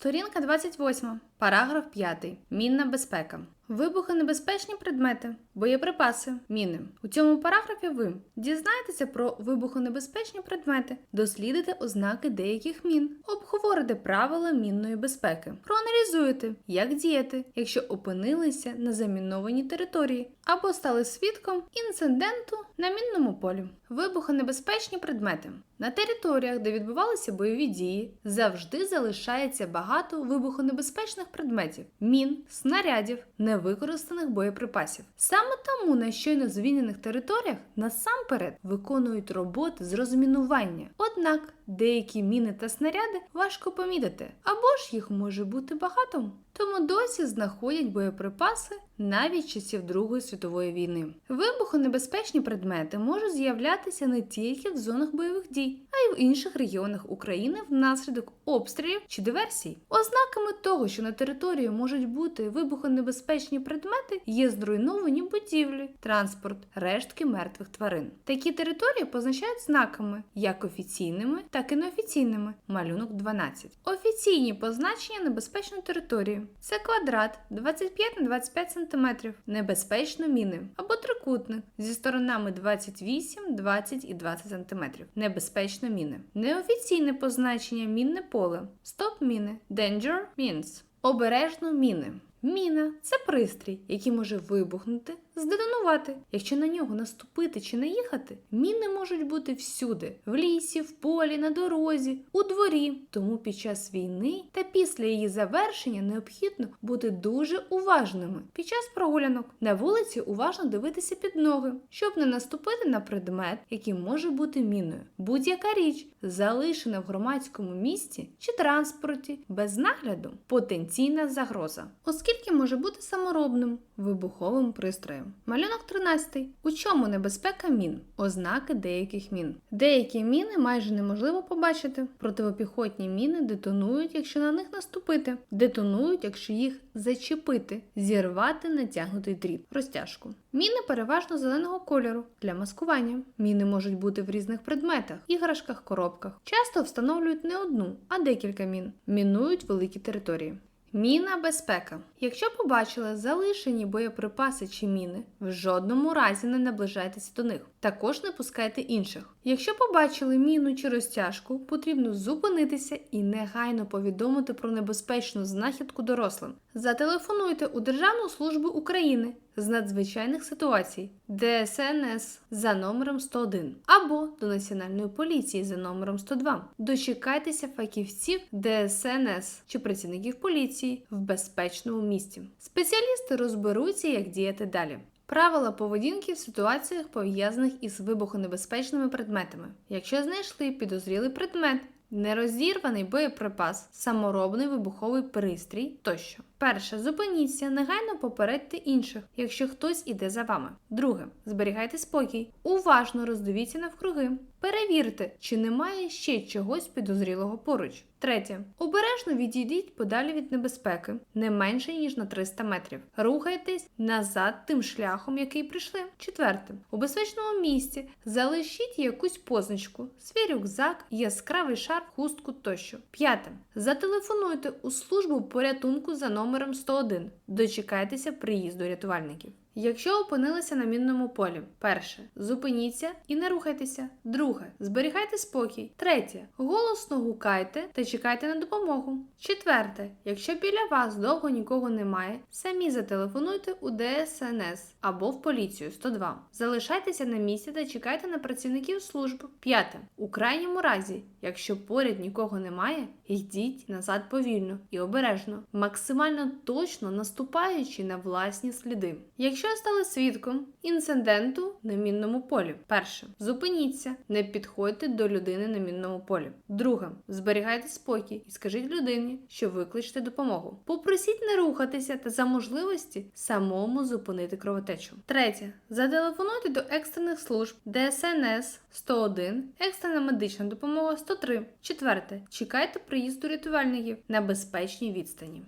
Сторінка 28, параграф 5. Мінна безпека. Вибухонебезпечні предмети, боєприпаси, міни. У цьому параграфі ви дізнаєтеся про вибухонебезпечні предмети, дослідите ознаки деяких мін, обговорите правила мінної безпеки, проаналізуєте, як діяти, якщо опинилися на замінованій території або стали свідком інциденту на мінному полі. Вибухонебезпечні предмети. На територіях, де відбувалися бойові дії, завжди залишається багато вибухонебезпечних предметів, мін, снарядів, невикористаних боєприпасів. Саме тому на щойно звільнених територіях насамперед виконують роботи з розмінування. Однак деякі міни та снаряди важко помітити, або ж їх може бути багато. Тому досі знаходять боєприпаси навіть часів Другої світової війни. Вибухонебезпечні предмети можуть з'являтися не тільки в зонах бойових дій, й в інших регіонах України внаслідок обстрілів чи диверсій. Ознаками того, що на території можуть бути вибухонебезпечні предмети, є зруйновані будівлі, транспорт, рештки мертвих тварин. Такі території позначають знаками як офіційними, так і неофіційними. Малюнок 12. Офіційні позначення небезпечної території це квадрат 25 на 25 см, небезпечно міни або трикутник зі сторонами 28, 20 і 20 см. Небезпечно міни. Неофіційне позначення мінне поле. Стоп міни. Danger means. Обережно міни. Міна це пристрій, який може вибухнути, здетонувати. Якщо на нього наступити чи наїхати, міни можуть бути всюди: в лісі, в полі, на дорозі, у дворі. Тому під час війни та після її завершення необхідно бути дуже уважними. Під час прогулянок на вулиці уважно дивитися під ноги, щоб не наступити на предмет, який може бути міною. Будь-яка річ, залишена в громадському місці чи транспорті без нагляду, потенційна загроза, оскільки може бути саморобним вибуховим пристроєм. Малюнок 13. У чому небезпека мін? Ознаки деяких мін. Деякі міни майже неможливо побачити. Противопіхотні міни детонують, якщо на них наступити, детонують, якщо їх зачепити, зірвати натягнутий дріт, розтяжку. Міни переважно зеленого кольору для маскування. Міни можуть бути в різних предметах, іграшках, коробках. Часто встановлюють не одну, а декілька мін. Мінують великі території. Міна безпека. Якщо побачили залишені боєприпаси чи міни, в жодному разі не наближайтеся до них. Також не пускайте інших. Якщо побачили міну чи розтяжку, потрібно зупинитися і негайно повідомити про небезпечну знахідку дорослим. Зателефонуйте у Державну службу України з надзвичайних ситуацій ДСНС за номером 101 або до Національної поліції за номером 102. Дочекайтеся фахівців ДСНС чи працівників поліції в безпечному місці. Спеціалісти розберуться, як діяти далі. Правила поведінки в ситуаціях пов'язаних із вибухонебезпечними предметами. Якщо знайшли підозрілий предмет, нерозірваний боєприпас, саморобний вибуховий пристрій тощо. Перше, зупиніться, негайно попередьте інших, якщо хтось іде за вами. Друге, зберігайте спокій. Уважно роздивіться навкруги. Перевірте, чи немає ще чогось підозрілого поруч. Третє. Обережно відійдіть подалі від небезпеки, не менше ніж на 300 метрів. Рухайтесь назад тим шляхом, який прийшли. Четверте. У безпечному місці залишіть якусь позначку, свій рюкзак, яскравий шарф, хустку тощо. П'яте. Зателефонуйте у службу порятунку за номером 101. Дочекайтеся приїзду рятувальників. Якщо опинилися на мінному полі, перше зупиніться і не рухайтеся. Друге зберігайте спокій. Третє голосно гукайте та чекайте на допомогу. Четверте, якщо біля вас довго нікого немає, самі зателефонуйте у ДСНС або в поліцію 102. Залишайтеся на місці та чекайте на працівників служб. П'яте. У крайньому разі, якщо поряд нікого немає, йдіть назад повільно і обережно, максимально точно наступаючи на власні сліди. Якщо стали свідком інциденту на мінному полі, перше зупиніться, не підходьте до людини на мінному полі. Друге, зберігайте спокій і скажіть людині, що викличте допомогу. Попросіть не рухатися та за можливості самому зупинити кровотечу. Третє, зателефонуйте до екстрених служб ДСНС 101, екстрена медична допомога 103. Четверте, чекайте приїзду рятувальників на безпечній відстані.